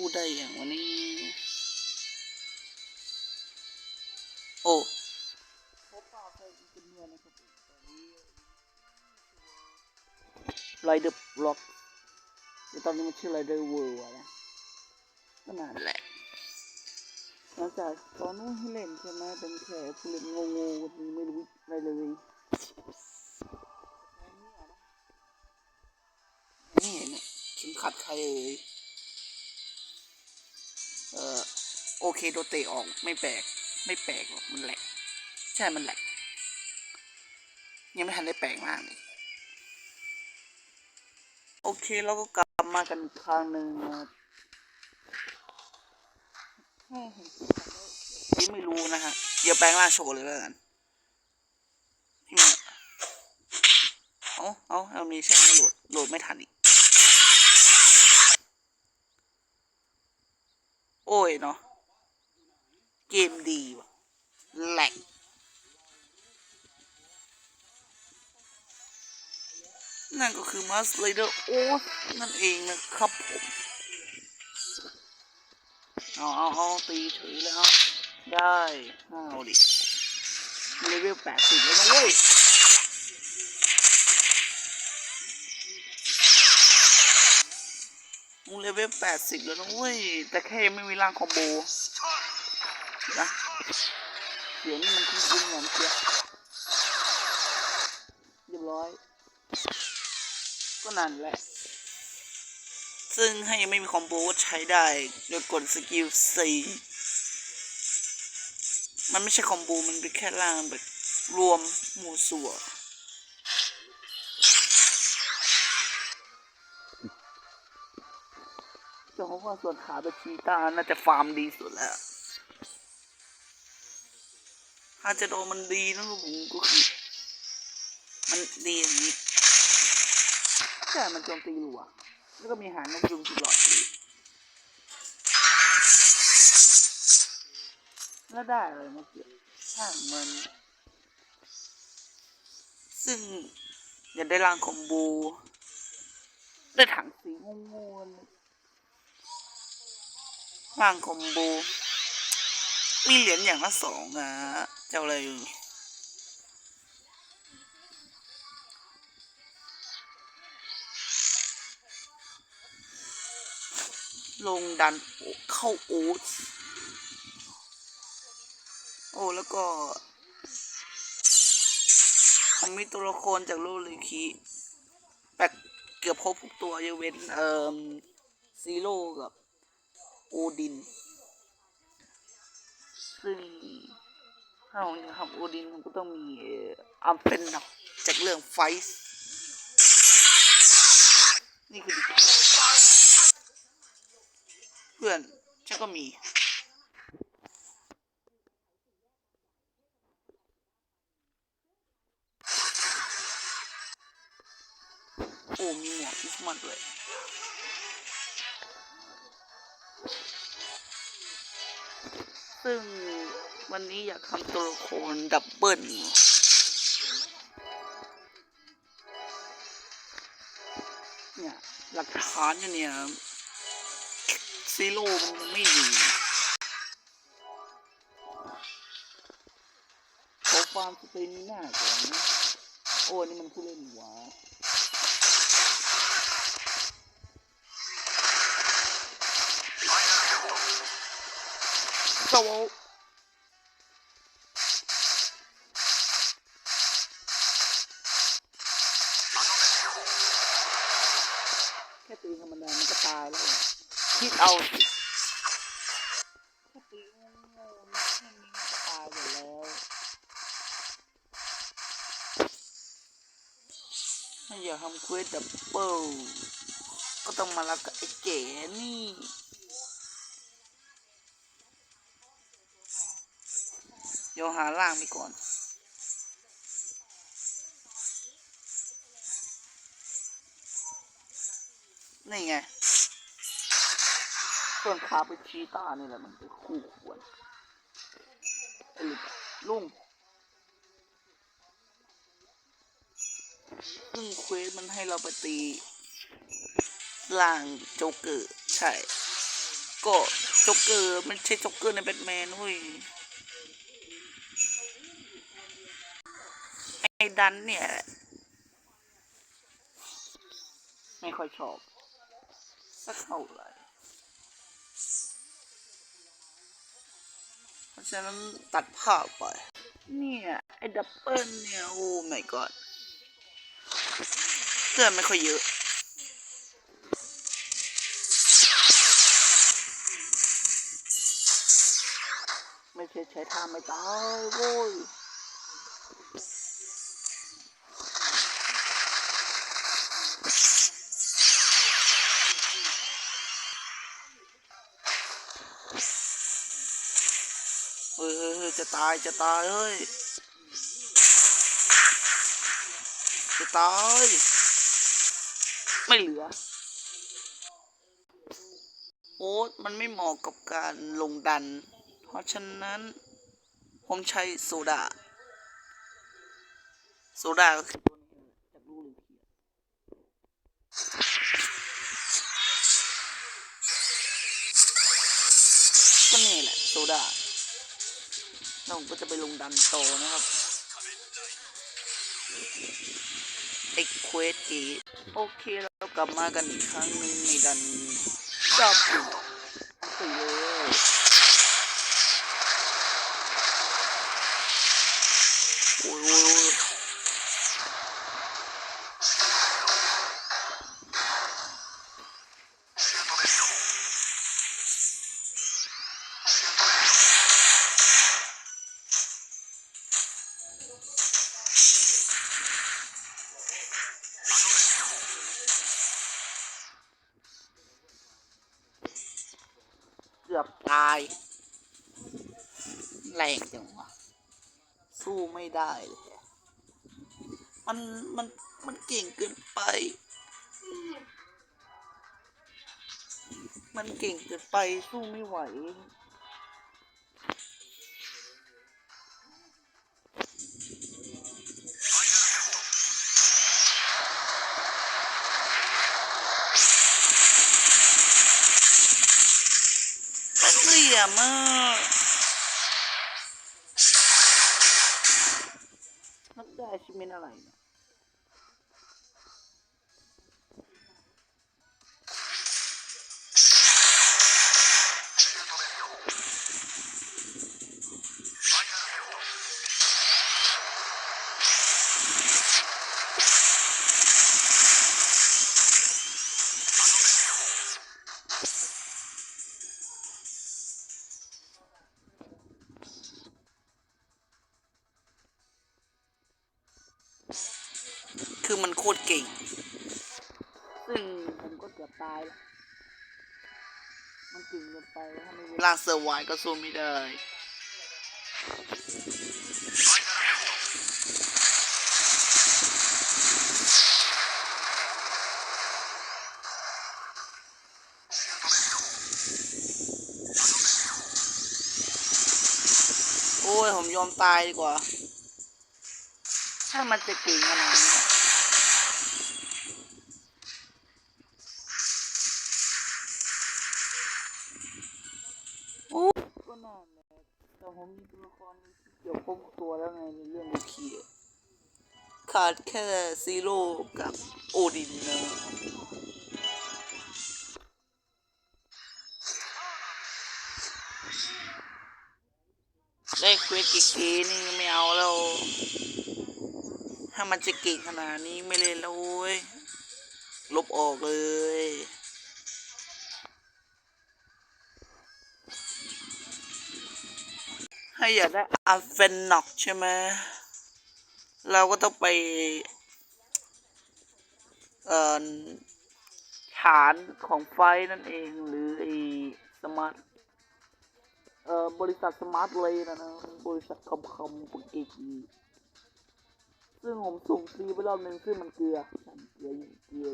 พูดได้อย่างวันนี้ โอ้ไรเดอร์บล็อกเดี๋ยวตอนนี้มันชื่อไรเดอร์เวิร์นะก็นานแหละหลังจากตอนนู้นให้เล่นใช่ไหมเป็นแค่ผู้เล่นงงๆคนนี้ไม่รู้อะไรเลยนี่เนี่ยเข็มขัดใครเอ่ย อเคโดนเตะออกไม่แปลก ไม่แปลกหรอกมันแหลก ใช่มันแหลก ยังไม่ทันได้แปลงมากเลยโอเคเราก็กลับมากันครั้งหนึ่งนะครับยังไม่รู้นะฮะเดี๋ยวแปลงร่างโชว์เลยแล้วกันนี่มันเอาเอาเอามีใช่ไม่โหลดโหลดไม่ทันอีก โอ้ยเนาะ เกมดีว่ะแหลกนั่นก็คือมาสเลเดอร์โอ้นั่นเองนะครับผมเอาเอาเอาตีเฉยแล้วได้เอาดิเลเวลแปดสิบแล้วนะเว้ยมึงเลเวลแปดสิบแล้วนะเว้ยแต่แค่ยังไม่มีร่างคอมโบ นะเสียงนี่มันคุ้นๆเหมือนเสียเรียบร้อย ก็นั่นแหละ ซึ่งให้ยังไม่มีคอมโบใช้ได้ โดยกดสกิลสี่มันไม่ใช่คอมโบมันเป็นแค่ร่างแบบรวมหมู่สัวแต่ผมว่าส่วนขาเป็นชีต้าน่าจะฟาร์มดีสุดแล้ว ถ้าจะโดนมันดีนะลูกผมก็คือมันดีอย่างนี้ใช่มันโจมตีรัวแล้วก็มีหางนกยุงตลอดเลยแล้วได้อะไรมาเกี่ยวช่างมัน ซึ่งอยากได้รางคอมโบได้ถังสีงงๆรางคอมโบมีเหรียญอย่างละสองอะ เจ้าอะไรอยู่ลงดันเข้าโอ๊ตโอ้แล้วก็ มันมีตัวละครจากโลกเลยคีแปกเกือบครบทุกตัวยกเว้นเอ่อซีโร่กับ โอดินซึ่ง ถ้าผมจะทำโอดินผมก็ต้องมีอัมเป็นนะจากเรื่องไฟส์นี่คือเพื่อนฉันก็มีโอ้มีหมวกคริสมาสด้วยซึ่ง วันนี้อยากทำตัวละครดับเบิลเนี่ย หลักฐานเนี่ยซีโร่มันไม่มีขอฟาร์มสเตมิน่าก่อนนะโอ้นี่มันผู้เล่นหวาสวอ ถ้าอยากทำเควสดับเบิลก็ต้องมารับกับไอ้เก๋นี่เดี๋ยวหาล่างไปก่อนนี่ไงส่วนคาเป็นชีต้านี่แหละมันเป็นคู่ควรไอ้ลิกลุง มันให้เราไปตีล่างโจ๊กเกอร์ใช่ ก็โจ็อกเกอร์มันใช่โจ็อกเกอร์ในแบทแมนเว้ยไอ้ดันเนี่ย ไม่ค่อยชอบสักเท่าไหร่เพราะฉะนั้นตัดภาพไป เนี่ย ไอ้ดับเบิลเนี่ย โอ้ my god เพื่อนไม่ค่อยเยอะไม่ใช่ใช้ทางไม่ตายโว้ยเฮ้ยเฮ้ยเฮ้ยจะตายจะตายเฮ้ยจะตาย ไม่เหลือ โอ๊ตมันไม่เหมาะกับการลงดัน เพราะฉะนั้น ผมใช้โซดา โซดาก็คือตัวนี้จากรูหรือเขียก็นี่แหละโซดาแล้วผมก็จะไปลงดันโตนะครับไอ้เควสกีโอเค กลับมากันอีกครั้งหนึ่งในดันดับสี่เลยโอ้ยายแรงจังวะสู้ไม่ได้เลยมันมันมันเก่งเกินไป มันเก่งเกินไปสู้ไม่ไหว ไคือมันโคตรเก่ง ซึ่งผมก็เกือบตายแล้วมันเก่งเกินไปถ้าไม่ล่างเซอร์ไวก็สู้ไม่ได้โอ้ย ผมยอมตายดีกว่า ถ้ามันจะเก่งขนาดนี้โอ้ก็น่าแหละแต่ผมมีตัวละครที่เกี่ยวข้องตัวแล้วไงในเรื่องลูคีอะขาดแค่ซีโร่กับโอดินนะได้เควสเก๋ๆนี่ไม่เอาแล้ว ถ้ามันจะเก่งขนาดนี้ไม่เล่นแล้วเว้ยลบออกเลย ให้อยากได้อาเฟนน็อกใช่ไหมเราก็ต้องไปเอ่อฐานของไฟนั่นเองหรือไอ้สมาร์ทเอ่อบริษัทสมาร์ทเลยนะนะบริษัทคำคำปกกี ซึ่งผมสุ่มฟรีไปรอบนึงซึ่งมันเกลือมันเกลืออยู่เกลือ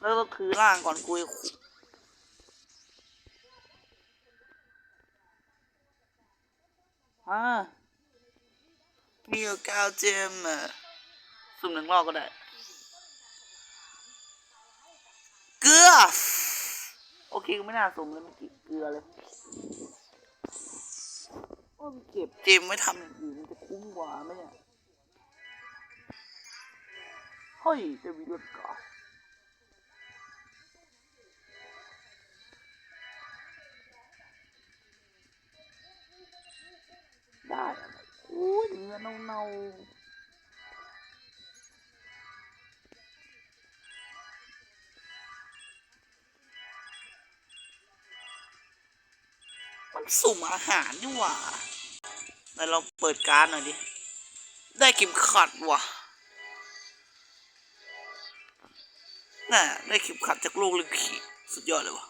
แล้วก็คือร่างก่อนคุยฮะมีอก้าเจมอะสุ่มหนึ่งรอบก็ได้ เกลือจริงไม่น่าสมเลยเมื่อกี้เกลือเลย โอ้ยเก็บเจมไม่ทำอย่างอื่นมันจะคุ้มกว่าไหมเนี่ยเฮ้ยจะมีรถก่อนได้อะไรโอ้ยเนื้อเน่าๆมันสุ่มอาหารนี่หว่า ไหนลองเปิดการ์ดหน่อยดิ ได้เข็มขัดว่ะ น่ะได้เข็มขัดจากโลกลึกขีสุดยอดเลยว่ะ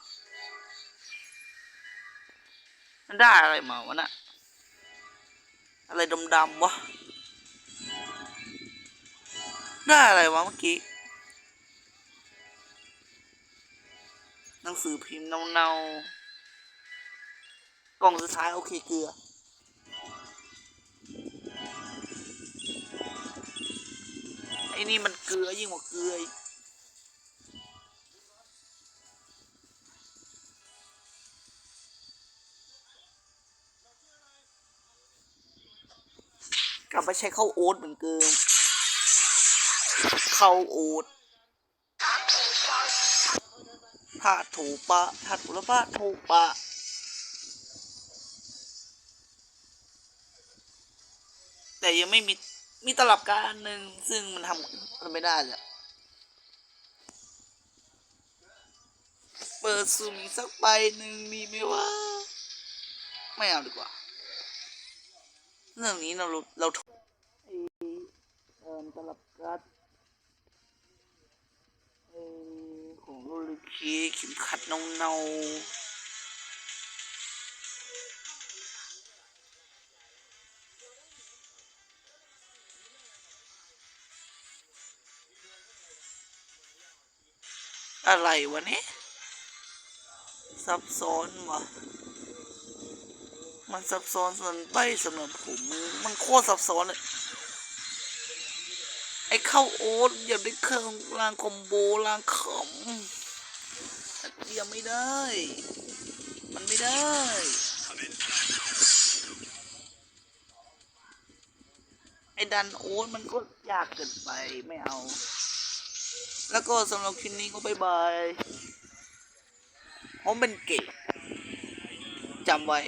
มันได้อะไรมาวะน่ะอะไรดำๆวะ ได้อะไรวะเมื่อกี้ หนังสือพิมพ์เน่าๆกล่องสุดท้ายโอเคเกลือ อ้นี่มันเกลือยิ่งกว่าเกลือกลับไปใช้ข้าวโอ๊ตเหมือนเดิมข้าวโอ๊ตผาดถูปะผาดถูละปะถูปะแต่ยังไม่มี มีตลับการหนึ่งซึ่งมันทำทำไม่ได้เลยอะเปิดสุ่มสักใบหนึ่งมีไหมว่าไม่เอาดีกว่า เรื่องนี้เราเราถูกเอ่อตลับการ์ดของโรลิคีเข็มขัดเนาเนาๆ อะไรวะเนี่ยซับซ้อนวะมันซับซ้อนส่วนไปสำหรับผม มันโคตรซับซ้อนเลยไอ้เข้าโอ๊ตอย่าได้เครื่องรางคอมโบรางขำแต่เดียวไม่ได้ มันไม่ได้ไอ้ดันโอ๊ตมันก็ยากเกินไปไม่เอา แล้วก็สำหรับคลิปนี้ก็บายบายผมเป็นเกย์จำไว้